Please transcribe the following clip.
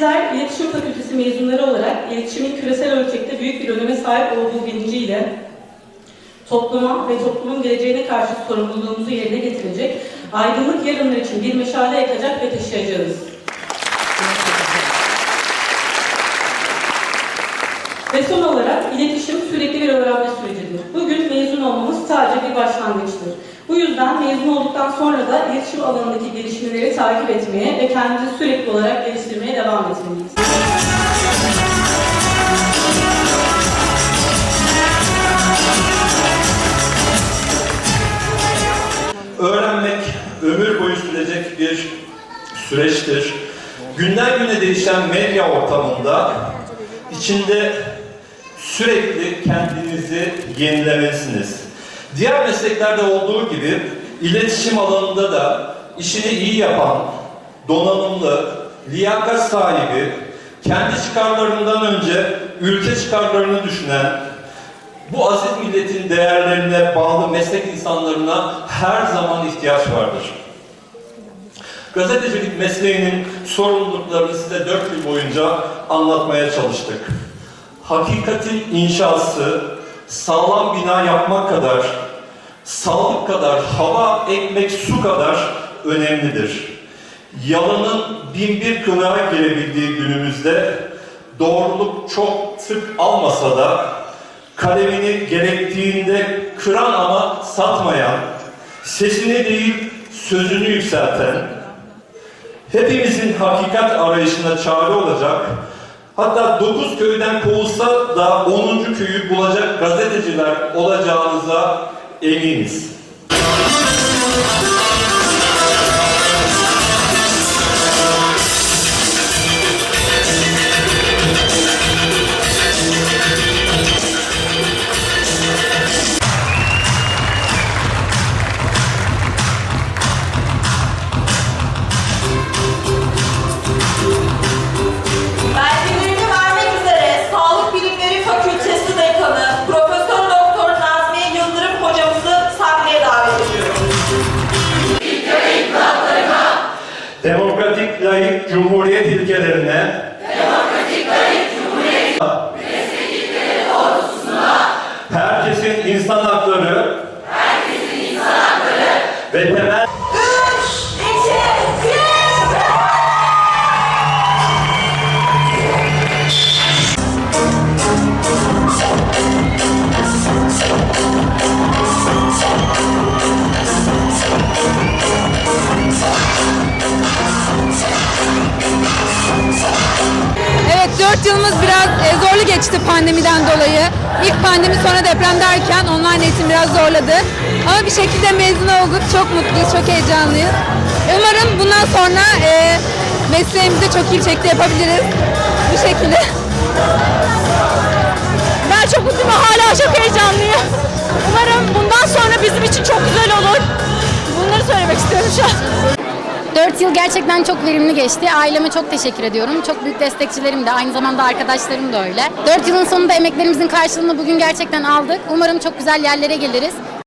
Bizler iletişim fakültesi mezunları olarak iletişimin küresel ölçekte büyük bir öneme sahip olduğu bilinciyle topluma ve toplumun geleceğine karşı sorumluluğumuzu yerine getirecek, aydınlık yarınlar için bir meşale yakacak ve taşıyacağız. ve son olarak iletişim sürekli bir öğrenme sürecidir. Bugün mezun olmamız sadece bir başlangıçtır. Bu yüzden mezun olduktan sonra da iletişim alanındaki gelişmeleri takip etmeye ve kendimizi sürekli olarak geliştirmeye devam etmeliyiz. Öğrenmek ömür boyu sürecek bir süreçtir. Günden güne değişen medya ortamında içinde sürekli kendinizi yenilemelisiniz. Diğer mesleklerde olduğu gibi iletişim alanında da işini iyi yapan, donanımlı, liyakat sahibi, kendi çıkarlarından önce ülke çıkarlarını düşünen, bu aziz milletin değerlerine bağlı meslek insanlarına her zaman ihtiyaç vardır. Gazetecilik mesleğinin sorumluluklarını size dört yıl boyunca anlatmaya çalıştık. Hakikatin inşası, sağlam bina yapmak kadar, sağlık kadar, hava, ekmek, su kadar önemlidir. Yalanın bin bir kılığa girebildiği günümüzde doğruluk çok sık almasa da kalemini gerektiğinde kıran ama satmayan, sesini değil sözünü yükselten, hepimizin hakikat arayışına çare olacak, hatta dokuz köyden kovulsa da 10. köyü bulacak gazeteciler olacağınıza eminiz. morning. 4 yılımız biraz e, zorlu geçti pandemiden dolayı. İlk pandemi sonra deprem derken online eğitim biraz zorladı. Ama bir şekilde mezun olduk. Çok mutluyuz, çok heyecanlıyız. Umarım bundan sonra e, mesleğimizi çok iyi bir şekilde yapabiliriz. Bu şekilde. Ben çok mutluyum hala çok heyecanlıyım. Umarım bundan 4 yıl gerçekten çok verimli geçti. Aileme çok teşekkür ediyorum. Çok büyük destekçilerim de, aynı zamanda arkadaşlarım da öyle. 4 yılın sonunda emeklerimizin karşılığını bugün gerçekten aldık. Umarım çok güzel yerlere geliriz.